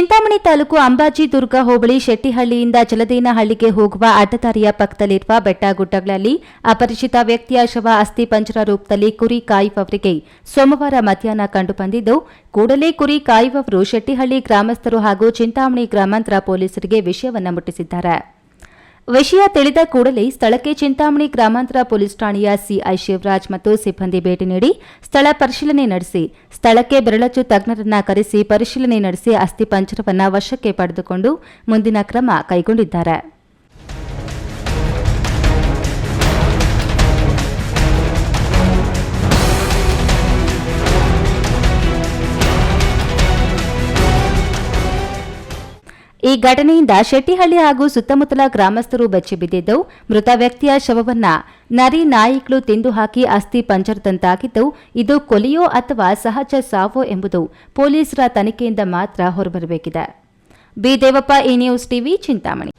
ಚಿಂತಾಮಣಿ ತಾಲೂಕು ಅಂಬಾಜಿ ದುರ್ಗ ಹೋಬಳಿ ಶೆಟ್ಟಿಹಳ್ಳಿಯಿಂದ ಜಲದೇನಹಳ್ಳಿಗೆ ಹೋಗುವ ಅಡ್ಡದಾರಿಯ ಪಕ್ಕದಲ್ಲಿರುವ ಬೆಟ್ಟಗುಡ್ಡಗಳಲ್ಲಿ ಅಪರಿಚಿತ ವ್ಯಕ್ತಿಯ ಶವ ಅಸ್ಥಿ ಪಂಜರ ರೂಪದಲ್ಲಿ ಕುರಿ ಕಾಯುವವರಿಗೆ ಸೋಮವಾರ ಮಧ್ಯಾಹ್ನ ಕಂಡುಬಂದಿದ್ದು ಕೂಡಲೇ ಕುರಿ ಕಾಯುವವರು ಶೆಟ್ಟಿಹಳ್ಳಿ ಗ್ರಾಮಸ್ಥರು ಹಾಗೂ ಚಿಂತಾಮಣಿ ಗ್ರಾಮಾಂತರ ಪೊಲೀಸರಿಗೆ ವಿಷಯವನ್ನು ಮುಟ್ಟಿಸಿದ್ದಾರೆ. ವಿಷಯ ತಿಳಿದ ಕೂಡಲೇ ಸ್ಥಳಕ್ಕೆ ಚಿಂತಾಮಣಿ ಗ್ರಾಮಾಂತರ ಪೊಲೀಸ್ ಠಾಣೆಯ ಸಿಐ ಶಿವರಾಜ್ ಮತ್ತು ಸಿಬ್ಬಂದಿ ಭೇಟಿ ನೀಡಿ ಸ್ಥಳ ಪರಿಶೀಲನೆ ನಡೆಸಿ, ಸ್ಥಳಕ್ಕೆ ಬೆರಳಚ್ಚು ತಜ್ಞರನ್ನ ಕರೆಸಿ ಪರಿಶೀಲನೆ ನಡೆಸಿ ಅಸ್ಥಿ ಪಂಜರವನ್ನ ವಶಕ್ಕೆ ಪಡೆದುಕೊಂಡು ಮುಂದಿನ ಕ್ರಮ ಕೈಗೊಂಡಿದ್ದಾರೆ. ಈ ಘಟನೆಯಿಂದ ಶೆಟ್ಟಿಹಳ್ಳಿ ಹಾಗೂ ಸುತ್ತಮುತ್ತಲ ಗ್ರಾಮಸ್ಥರು ಬೆಚ್ಚಿಬಿದ್ದಿದ್ದು ಮೃತ ವ್ಯಕ್ತಿಯ ಶವವನ್ನ ನರಿ ನಾಯಿಗಳು ತಿಂದು ಹಾಕಿ ಅಸ್ಥಿ ಪಂಜರದಂತಾಗಿದ್ದು, ಇದು ಕೊಲೆಯೋ ಅಥವಾ ಸಹಜ ಸಾವೋ ಎಂಬುದು ಪೊಲೀಸರ ತನಿಖೆಯಿಂದ ಮಾತ್ರ ಹೊರಬರಬೇಕಿದೆ. ಬಿ. ದೇವಪ್ಪ ಈ ನ್ಯೂಸ್ ಟಿವಿ, ಚಿಂತಾಮಣಿ.